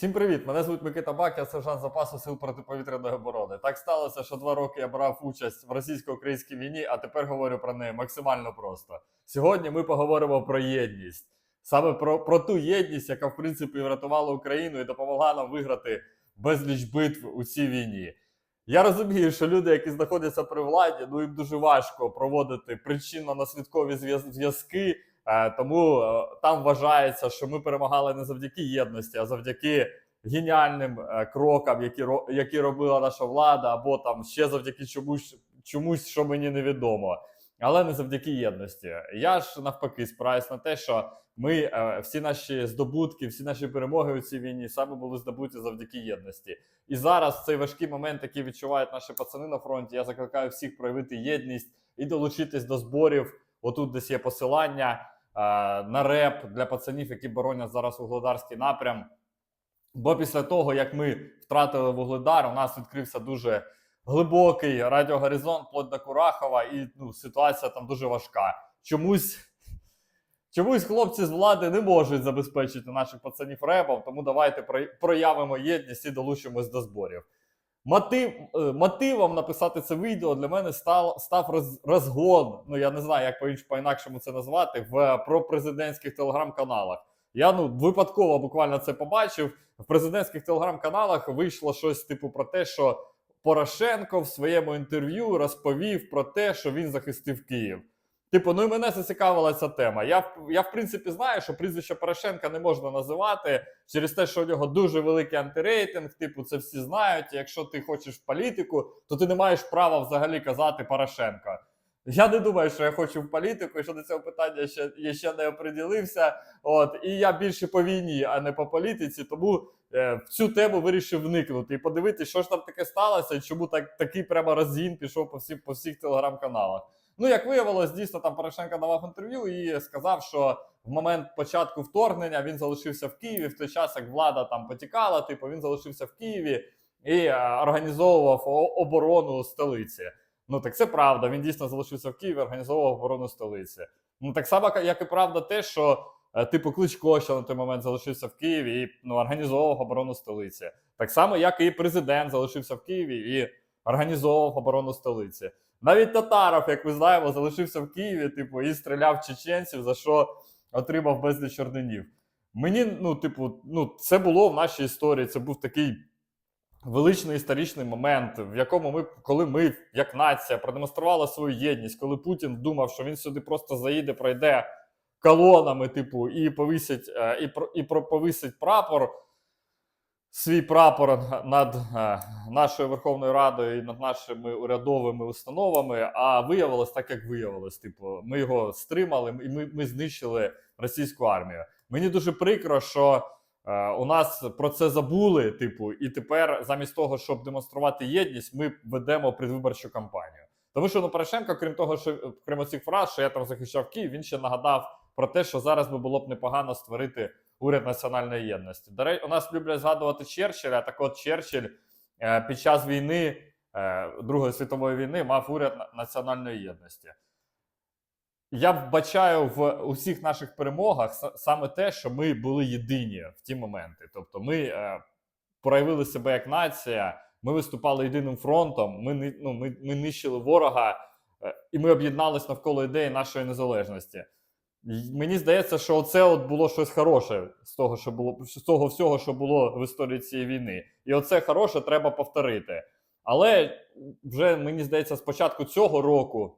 Всім привіт! Мене звуть Микита Бак, я сержант запасу сил протиповітряної оборони. Так сталося, що два роки я брав участь в російсько-українській війні, а тепер говорю про неї максимально просто. Сьогодні ми поговоримо про єдність. Саме про, про ту єдність, яка в принципі врятувала Україну і допомогла нам виграти безліч битв у цій війні. Я розумію, що люди, які знаходяться при владі, ну їм дуже важко проводити причинно-наслідкові зв'яз- зв'язки. Е, Тому е, там вважається, що ми перемагали не завдяки єдності, а завдяки геніальним е, крокам, які які робила наша влада, або там ще завдяки чомусь, чомусь, що мені невідомо, але не завдяки єдності. Я ж навпаки спираюсь на те, що ми всі наші здобутки, всі наші перемоги у цій війні саме були здобуті завдяки єдності. І зараз цей важкий момент, який відчувають наші пацани на фронті, я закликаю всіх проявити єдність і долучитись до зборів. Отут десь є посилання на реп для пацанів, які боронять зараз вугледарський напрям. Бо після того, як ми втратили вугледар, у нас відкрився дуже глибокий радіогоризонт вплоть до Курахова, і ну, ситуація там дуже важка. Чомусь, чомусь хлопці з влади не можуть забезпечити наших пацанів репом, тому давайте проявимо єдність і долучимось до зборів. Мотив, е, мотивом написати це відео для мене став, став роз, розгон. Ну я не знаю, як по-інш- по-інакшому це назвати, в пропрезидентських телеграм-каналах. Я ну випадково буквально це побачив. В президентських телеграм-каналах вийшло щось типу про те, що Порошенко в своєму інтерв'ю розповів про те, що він захистив Київ. Типу, ну і мене зацікавила ця тема. Я, я в принципі знаю, що прізвище Порошенка не можна називати через те, що у нього дуже великий антирейтинг. Типу, це всі знають. Якщо ти хочеш в політику, то ти не маєш права взагалі казати Порошенко. Я не думаю, що я хочу в політику, що до цього питання ще, я ще не оприділився. От, і я більше по війні, а не по політиці. Тому е, в цю тему вирішив вникнути і подивитися, що ж там таке сталося, і чому так, такий прямо розгін пішов по, всім, по всіх телеграм-каналах. Ну, як виявилось, дійсно там Порошенко давав інтерв'ю і сказав, що в момент початку вторгнення він залишився в Києві в той час, як влада там потікала, типу він залишився в Києві і е, організовував оборону столиці. Ну так це правда. Він дійсно залишився в Києві, організовував оборону столиці. Ну так само, як і правда, те, що е, типу Кличко, що на той момент залишився в Києві і ну, організовував оборону столиці. Так само, як і президент залишився в Києві і організовував оборону столиці. Навіть Татаров, як ми знаємо, залишився в Києві, типу, і стріляв чеченців, за що отримав безліч орденів. Мені, ну, типу, ну, це було в нашій історії. Це був такий величний історичний момент, в якому ми, коли ми, як нація, продемонстрували свою єдність, коли Путін думав, що він сюди просто заїде, пройде колонами, типу, і повисить, е, і, про- і про- повисить прапор. Свій прапор над е, нашою Верховною Радою і над нашими урядовими установами. А виявилось так, як виявилось. Типу, ми його стримали, і ми, ми знищили російську армію. Мені дуже прикро, що е, у нас про це забули. Типу, і тепер, замість того, щоб демонструвати єдність, ми ведемо предвиборчу кампанію. Тому що ну Порошенко, крім того, що крім цих фраз, що я там захищав Київ, він ще нагадав про те, що зараз би було б непогано створити уряд національної єдності. До речі, у нас люблять згадувати Черчилля. Так от Черчилль е, під час війни е, Другої світової війни мав уряд національної єдності. Я вбачаю в усіх наших перемогах саме те, що ми були єдині в ті моменти. Тобто, ми е, проявили себе як нація, ми виступали єдиним фронтом, ми, ну, ми, ми нищили ворога, е, і ми об'єднались навколо ідеї нашої незалежності. Мені здається, що це от було щось хороше з того, що було з того всього, що було в історії цієї війни. І оце хороше треба повторити. Але вже мені здається, з початку цього року.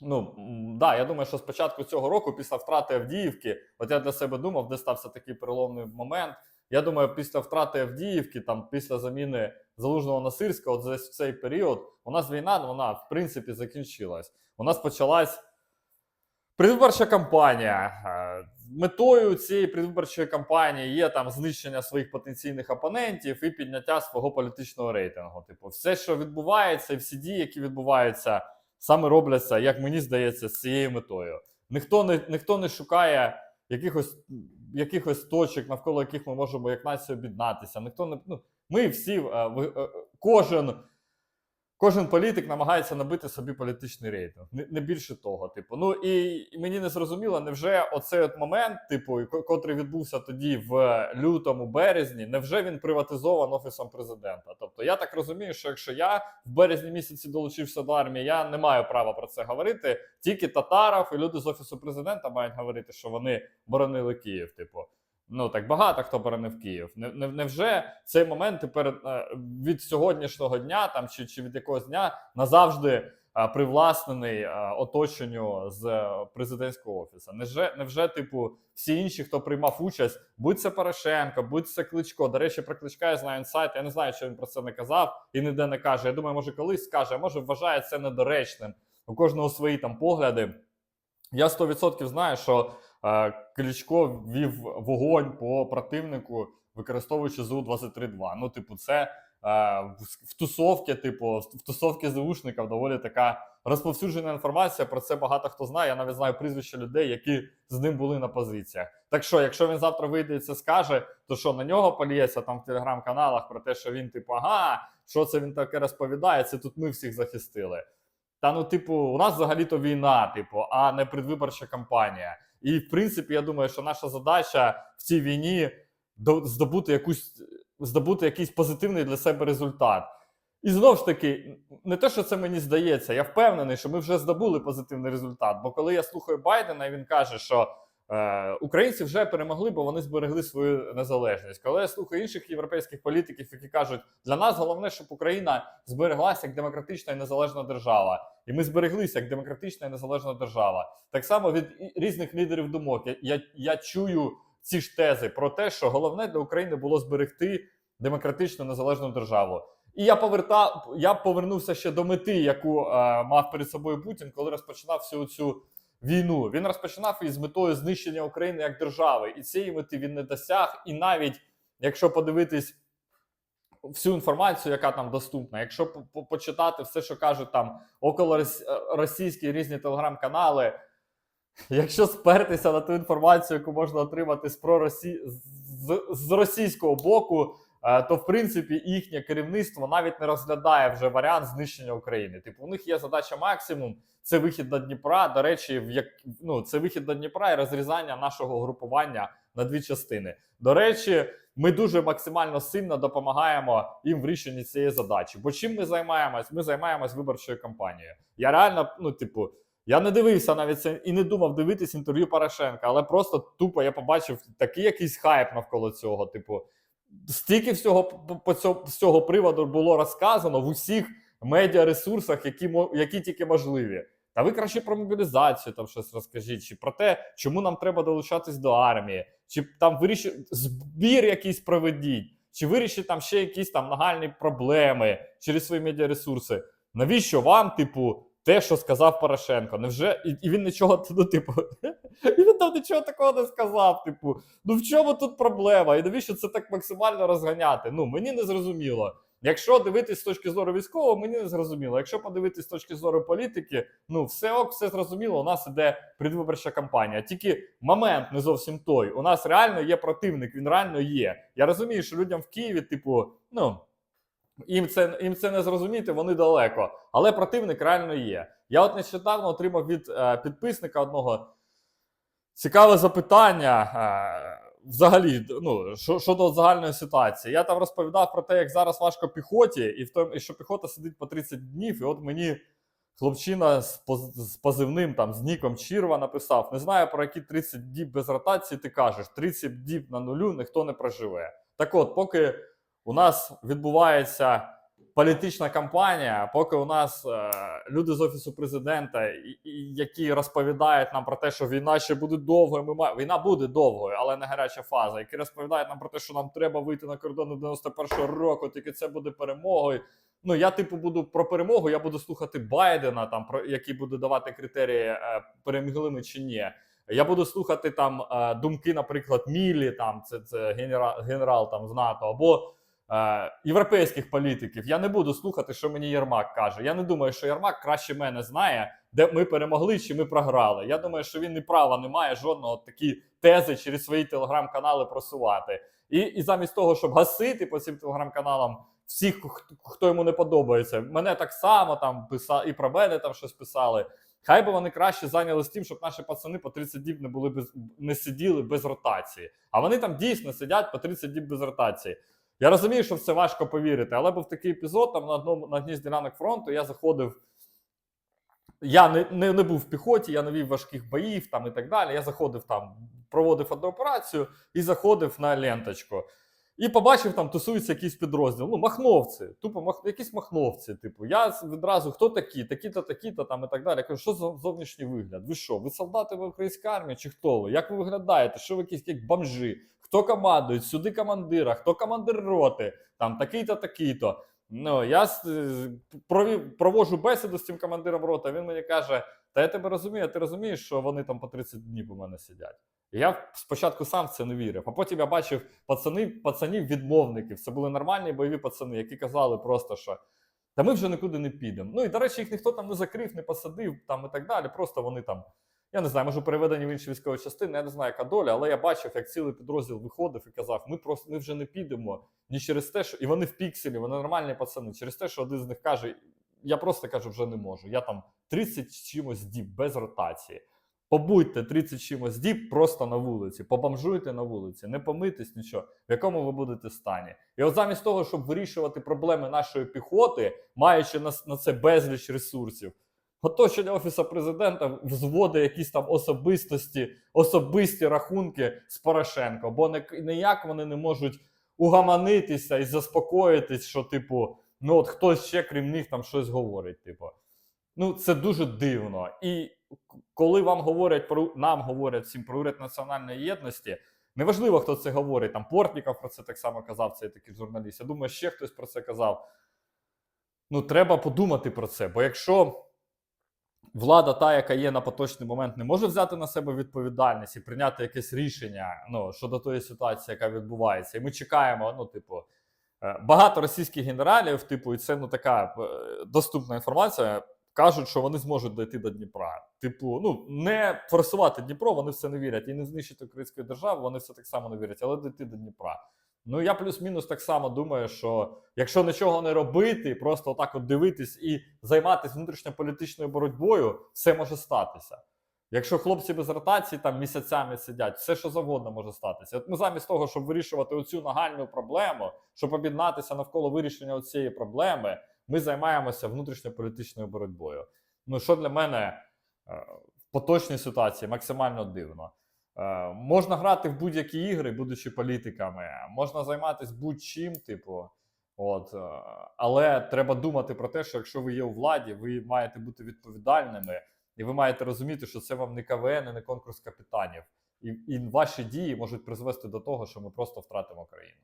Ну да, я думаю, що з початку цього року, після втрати Авдіївки, от я для себе думав, де стався такий переломний момент. Я думаю, після втрати Авдіївки, там після заміни залужного на от в цей період, у нас війна, вона в принципі закінчилась. У нас почалась Предвиборча кампанія. Е, Метою цієї предвиборчої кампанії є там знищення своїх потенційних опонентів і підняття свого політичного рейтингу. Типу, все, що відбувається, і всі дії, які відбуваються, саме робляться, як мені здається, з цією метою. Ніхто не, ніхто не шукає якихось, якихось точок, навколо яких ми можемо як нація об'єднатися. Ніхто не ну, ми всі, е, е, кожен Кожен політик намагається набити собі політичний рейтинг, не, більше того. Типу, ну і мені не зрозуміло, невже оцей от момент, типу, котрий відбувся тоді в лютому, березні, невже він приватизован офісом президента? Тобто, я так розумію, що якщо я в березні місяці долучився до армії, я не маю права про це говорити. Тільки Татаров і люди з офісу президента мають говорити, що вони боронили Київ. Типу, ну так багато хто боронив Київ. Не, не, невже цей момент тепер е, від сьогоднішнього дня там чи, чи від якогось дня назавжди е, привласнений е, оточенню з президентського офісу? Невже, невже, типу, всі інші, хто приймав участь, будь це Порошенко, будь це Кличко. До речі, про Кличка я знаю інсайт. Я не знаю, що він про це не казав і ніде не каже. Я думаю, може колись скаже, а може вважає це недоречним. У кожного свої там погляди. Я 100% знаю, що Кличко вів вогонь по противнику, використовуючи ЗУ-23-2. Ну, типу, це в, тусовки, типу, в тусовки ЗУшників доволі така розповсюджена інформація. Про це багато хто знає. Я навіть знаю прізвища людей, які з ним були на позиціях. Так що, якщо він завтра вийде і це скаже, то що на нього поліється там в телеграм-каналах про те, що він, типу, ага, що це він таке розповідає? Це тут ми всіх захистили. Та ну, типу, у нас взагалі-то війна, типу, а не предвиборча кампанія. І в принципі, я думаю, що наша задача в цій війні до- здобути якусь здобути якийсь позитивний для себе результат. І знову ж таки, не те, що це мені здається, я впевнений, що ми вже здобули позитивний результат. Бо коли я слухаю Байдена, і він каже, що українці вже перемогли, бо вони зберегли свою незалежність. Коли я слухаю інших європейських політиків, які кажуть, для нас головне, щоб Україна збереглася як демократична і незалежна держава, і ми збереглися як демократична і незалежна держава. Так само від різних лідерів думок. Я, я, я чую ці ж тези про те, що головне для України було зберегти демократичну незалежну державу. І я повертав, я повернувся ще до мети, яку е, мав перед собою Путін, коли розпочинав всю цю війну. Він розпочинав із метою знищення України як держави, і цієї мети він не досяг. І навіть якщо подивитись всю інформацію, яка там доступна, якщо по- по- почитати все, що кажуть там около е, російські різні телеграм-канали, якщо спертися на ту інформацію, яку можна отримати з проросі... з, з російського боку, то в принципі їхнє керівництво навіть не розглядає вже варіант знищення України. Типу, у них є задача максимум. Це вихід до Дніпра. До речі, в як ну це вихід до Дніпра і розрізання нашого групування на дві частини. До речі, ми дуже максимально сильно допомагаємо їм в рішенні цієї задачі. Бо чим ми займаємось? Ми займаємось виборчою кампанією. Я реально, ну типу, я не дивився навіть це і не думав дивитись інтерв'ю Порошенка, але просто тупо я побачив такий якийсь хайп навколо цього. Типу, стільки всього по, цьому, з цього приводу було розказано в усіх медіаресурсах, які, які тільки можливі. Та ви краще про мобілізацію там щось розкажіть, чи про те, чому нам треба долучатись до армії, чи там вирішить збір якийсь проведіть, чи вирішить там ще якісь там нагальні проблеми через свої медіаресурси. Навіщо вам, типу, те, що сказав Порошенко? Невже і, і він нічого ну, типу, і він там нічого такого не сказав. Типу, ну в чому тут проблема? І навіщо це так максимально розганяти? Ну мені не зрозуміло. Якщо дивитись з точки зору військового, мені не зрозуміло. Якщо подивитись з точки зору політики, ну все ок, все зрозуміло. У нас іде предвиборча кампанія. Тільки момент не зовсім той. У нас реально є противник, він реально є. Я розумію, що людям в Києві, типу, ну їм це їм це не зрозуміти, вони далеко. Але противник реально є. Я от нещодавно отримав від е, підписника одного цікаве запитання. Е, Взагалі, ну що- щодо загальної ситуації, я там розповідав про те, як зараз важко піхоті, і в тому, що піхота сидить по 30 днів. І от мені хлопчина з, поз- з позивним там з ніком Чірва написав: не знаю про які 30 діб без ротації ти кажеш. 30 діб на нулю ніхто не проживе. Так от, поки у нас відбувається політична кампанія, поки у нас е, люди з офісу президента, і, і, які розповідають нам про те, що війна ще буде довгою. Ми ма... війна буде довгою, але не гаряча фаза. Які розповідають нам про те, що нам треба вийти на кордони 91-го року, тільки це буде перемогою. Ну я типу буду про перемогу. Я буду слухати Байдена, там про який буде давати критерії, е, перемогли ми чи ні. Я буду слухати там е, думки, наприклад, Мілі, там це, це генерал, генерал там з НАТО, або європейських політиків. Я не буду слухати, що мені Єрмак каже. Я не думаю, що Єрмак краще мене знає, де ми перемогли чи ми програли. Я думаю, що він і права не має жодного такі тези через свої телеграм-канали просувати. І, і замість того, щоб гасити по цим телеграм-каналам всіх, хто- хто йому не подобається, мене так само там писали, і про мене там щось писали. Хай би вони краще зайнялися тим, щоб наші пацани по 30 діб не були без не сиділи без ротації. А вони там дійсно сидять по 30 діб без ротації. Я розумію, що в це важко повірити, але був такий епізод там на одному на одній з ділянок фронту. Я заходив. Я не, не, не був в піхоті, я не вів важких боїв там і так далі. Я заходив там, проводив одну операцію і заходив на ленточку. І побачив, там тусується якийсь підрозділ. Ну, махновці, тупо мах... якісь махновці. Типу, я відразу хто такі, такі-то, такі-то там і так далі. Я кажу, що за зовнішній вигляд? Ви що? Ви солдати в українській армії чи хто ви? Як ви виглядаєте? Що ви якісь як бомжі? Хто командує? Сюди командира, хто командир роти? Там такий-то, такий-то. Ну, я провів, проводжу бесіду з цим командиром роти. Він мені каже: Та я тебе розумію, ти розумієш, що вони там по 30 днів у мене сидять. Я спочатку сам в це не вірив, а потім я бачив пацани, пацанів відмовників. Це були нормальні бойові пацани, які казали просто, що та ми вже нікуди не підемо. Ну і до речі, їх ніхто там не закрив, не посадив там і так далі. Просто вони там, я не знаю, може переведені в інші військові частини, я не знаю, яка доля, але я бачив, як цілий підрозділ виходив і казав: ми просто ми вже не підемо ні через те, що і вони в пікселі, вони нормальні пацани. Через те, що один з них каже: я просто кажу, вже не можу. Я там 30 чимось діб без ротації. Побудьте 30 чимось діб просто на вулиці, побомжуйте на вулиці, не помитись нічого, в якому ви будете стані. І от замість того, щоб вирішувати проблеми нашої піхоти, маючи на, на це безліч ресурсів, оточення офісу президента взводить якісь там особистості, особисті рахунки з Порошенко, бо ніяк вони не можуть угаманитися і заспокоїтись, що, типу, ну от хтось ще крім них там щось говорить. Типу. Ну, це дуже дивно. І коли вам говорять про нам говорять всім про уряд національної єдності, неважливо, хто це говорить. Там Портніков про це так само казав, цей такий журналіст. Я думаю, ще хтось про це казав. Ну, треба подумати про це. Бо якщо влада, та, яка є на поточний момент, не може взяти на себе відповідальність і прийняти якесь рішення ну, щодо тої ситуації, яка відбувається, і ми чекаємо, ну, типу. Е, Багато російських генералів, типу, і це ну така е, доступна інформація. Кажуть, що вони зможуть дойти до Дніпра. Типу, ну не форсувати Дніпро, вони в це не вірять. І не знищити українську державу, вони все так само не вірять, але дойти до Дніпра. Ну я плюс-мінус так само думаю, що якщо нічого не робити, просто отак от дивитись і займатися внутрішньополітичною боротьбою, все може статися. Якщо хлопці без ротації там місяцями сидять, все що завгодно може статися. От ми замість того, щоб вирішувати оцю нагальну проблему, щоб об'єднатися навколо вирішення цієї проблеми, ми займаємося внутрішньополітичною боротьбою. Ну що для мене е, в поточній ситуації максимально дивно. Е, Можна грати в будь-які ігри, будучи політиками, можна займатися будь-чим, типу. От, е, але треба думати про те, що якщо ви є у владі, ви маєте бути відповідальними, і ви маєте розуміти, що це вам не КВН, і не конкурс капітанів. І, і ваші дії можуть призвести до того, що ми просто втратимо країну.